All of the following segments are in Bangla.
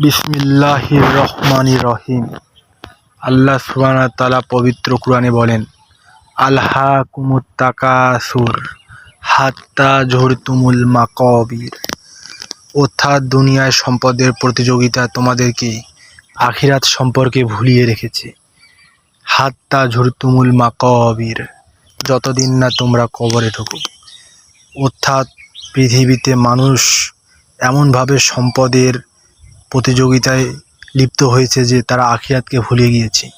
বিসমিল্লাহির রহমানির রহিম। আল্লাহ সুবহানাহু ওয়া তাআলা পবিত্র কোরআনে বলেন আল্হা কুমুত তাকাসুর হাত্তা ঝুরতুমুল মাকাবির। অর্থাৎ দুনিয়ায় সম্পদের প্রতিযোগিতা তোমাদেরকে আখিরাত সম্পর্কে ভুলিয়ে রেখেছে। হাত্তা ঝুরতুমুল মাকাবির, যতদিন না তোমরা কবরে ঢোকো। অর্থাৎ পৃথিবীতে মানুষ এমনভাবে সম্পদের প্রতিযোগিতায় লিপ্ত হয়েছে যে তারা আখিরাতকে ভুলে গিয়েছে।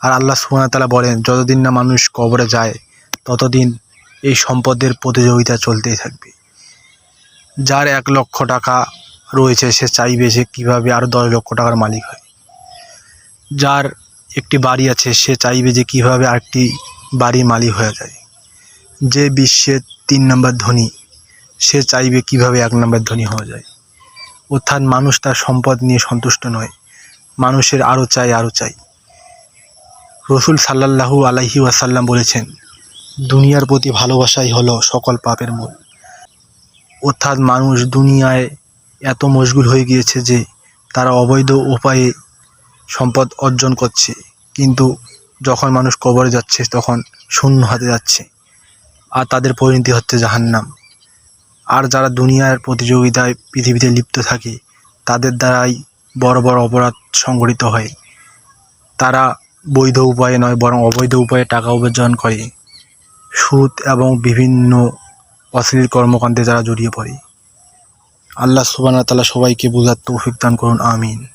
আর আল্লাহ ওয়া বলেন, যতদিন না মানুষ কবরে যায়, ততদিন এই সম্পদের প্রতিযোগিতা চলতেই থাকবে। যার এক লক্ষ টাকা রয়েছে, সে চাইবে সে কীভাবে আরও দশ লক্ষ টাকার মালিক হয়। যার একটি বাড়ি আছে, সে চাইবে যে কীভাবে আরেকটি বাড়ির মালিক হয়ে যায়। যে বিশ্বের তিন নম্বর ধনী, সে চাইবে কীভাবে এক নম্বর ধনী হওয়া যায়। অর্থাৎ মানুষ তার সম্পদ নিয়ে সন্তুষ্ট নয়। মানুষের আরও চাই আরও চাই। রসুল সাল্লাল্লাহু আলাইহি ওয়াসাল্লাম বলেছেন, দুনিয়ার প্রতি ভালোবাসাই হলো সকল পাপের মূল। অর্থাৎ মানুষ দুনিয়ায় এত মশগুল হয়ে গিয়েছে যে তারা অবৈধ উপায়ে সম্পদ অর্জন করছে। কিন্তু যখন মানুষ কবরে যাচ্ছে, তখন শূন্য হাতে যাচ্ছে, আর তাদের পরিণতি হচ্ছে জাহান্নাম। আর যারা দুনিয়ার প্রতিযোগিতায় পৃথিবীতে লিপ্ত থাকে, তাদের দ্বারাই বড় বড় অপরাধ সংঘটিত হয়। তারা বৈধ উপায়ে নয়, বরং অবৈধ উপায়ে টাকা উপার্জন করে। সুদ এবং বিভিন্ন অশ্লীল কর্মকাণ্ডে যারা জড়িয়ে পড়ে। আল্লাহ সুবান তালা সবাইকে বোঝার তৌফিক দান করুন, আমিন।